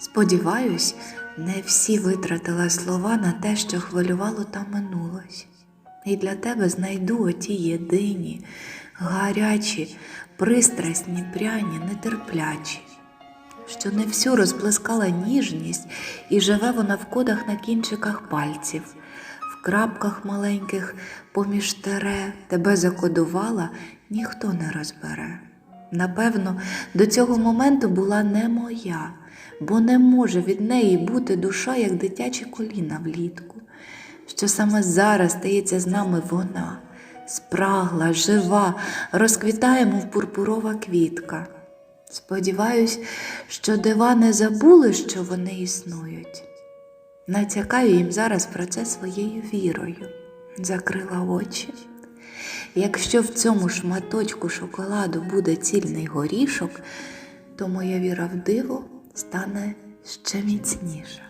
Сподіваюсь, не всі витратила слова на те, що хвилювало та минулось. І для тебе знайду оті єдині, гарячі, пристрасні, пряні, нетерплячі, що не всю розплескала ніжність, і живе вона в кодах на кінчиках пальців, в крапках маленьких поміж тере тебе закодувала, ніхто не розбере. Напевно, до цього моменту була не моя, бо не може від неї бути душа, як дитячі коліна влітку, що саме зараз стається з нами вона, спрагла, жива, розквітає, мов пурпурова квітка. Сподіваюсь, що дива не забули, що вони існують. Натякаю їм зараз про це своєю вірою, закрила очі. Якщо в цьому шматочку шоколаду буде цільний горішок, то моя віра в диво stanę jeszcze mocniejsza.